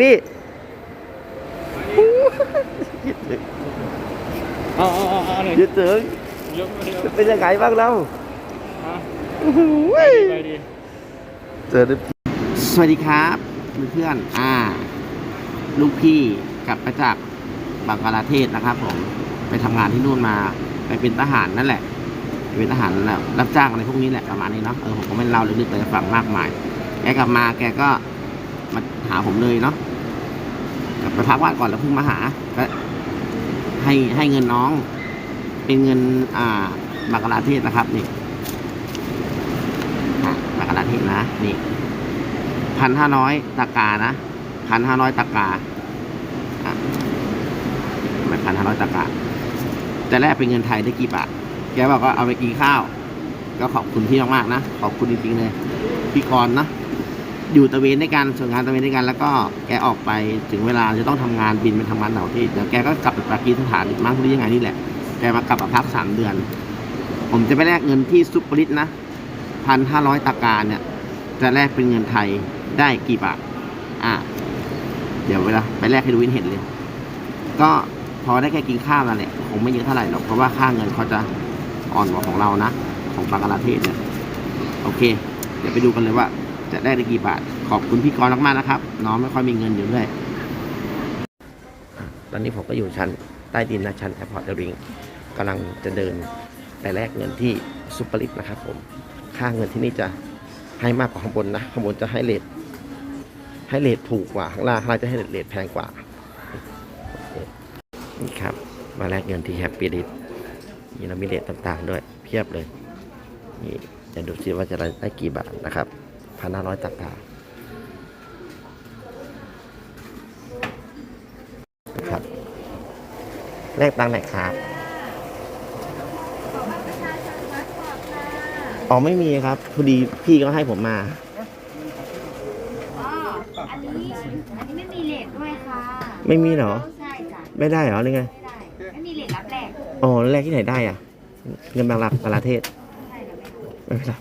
พี่เอาเอาเอาเอาหน่อยยืดถึงยกมาเดียวเป็นยังไงบ้างเราอะไปดีเจอได้สวัสดีครับเพื่อนๆอ่า ลูกพี่กลับมาจากบังกลาเทศนะครับ ผม ไปทำงานที่นู่นมา ไปเป็นทหารนั่นแหละ เป็นทหารแหละรับจ้างอะไรพวกนี้แหละประมาณนี้เนาะเออผมก็ไม่เล่าลึกๆไปฟังมากมายแกกลับมาแกก็ มาหาผมเลยเนาะกลับไปพักว่านก่อนแล้วเพิ่งมาหาก็ให้ให้เงินน้อง เป็นเงิน อ่าบักลาเทศนะครับ นี่บักลาเทศนะ นี่พันห้าร้อยตากานะพันห้าร้อยตากาอ่พันห้าร้อยตากาแต่แรกเป็นเงินไทยได้กี่บาทแกบอกว่าเอาไปกินข้าว ก็ขอบคุณพี่มากๆนะ ขอบคุณจริงๆเลยพี่กรณ์นะ อยู่ตะเวนด้วยกันส่วนงานตะเวนด้วยกัน แล้วก็แกออกไปถึงเวลาจะต้องทำงานบินไปทำงานต่างประเทศเดี๋ยวแกก็กลับไปปากีสถานอีกมั้งหรือยังไงนี่แหละแกมากลับมาพักสามเดือน ผมจะไปแลกเงินที่ซุปเปอร์ลิตนะพันห้าร้อยตากาเนี่ย จะแลกเป็นเงินไทยได้กี่บาทอะเดี๋ยวเวลาไปแลกให้ดูวินเห็นเลย ก็พอได้แค่กินข้าวนั่นแหละคงไม่เยอะเท่าไหร่หรอกเพราะว่าค่าเงินเขาจะอ่อนกว่าของเรานะ ของบังกลาเทศเนี่ยโอเค เดี๋ยวไปดูกันเลยว่า จะได้ได้กี่บาท ขอบคุณพี่กรณ์มากๆนะครับ น้องไม่ค่อยมีเงินอยู่ด้วย ตอนนี้ผมก็อยู่ชั้นใต้ดินนะชั้นแอร์พอร์ตเดริงกำลังจะเดินไปแลกเงินที่ซุปเปอร์ลิตนะครับผม ค่าเงินที่นี่จะให้มากกว่าข้างบนนะ ข้างบนจะให้เลทให้เลทถูกกว่าข้างล่างข้างล่างจะให้เลทแพงกว่า นี่ครับ มาแลกเงินที่แฮปปี้ลิตมีเรามีเลทต่างๆด้วยเพียบเลย นี่จะดูซิว่าจะได้กี่บาทนะครับ พันห้าร้อยตากานะครับแลกตังค์ไหนครับอ๋อไม่มีครับพอดีพี่ก็ให้ผมมา อ๋อ อันนี้ อันนี้ไม่มีเลทด้วยค่ะ ไม่มีเหรอ ใช่จ้ะ ไม่ได้เหรอหรือไงไม่ได้ ไม่มีเลทรับแรก อ๋อแลกที่ไหนได้อะ เงินบางหลักบางประเทศ ใช่หรือไม่ไม่เป็นไร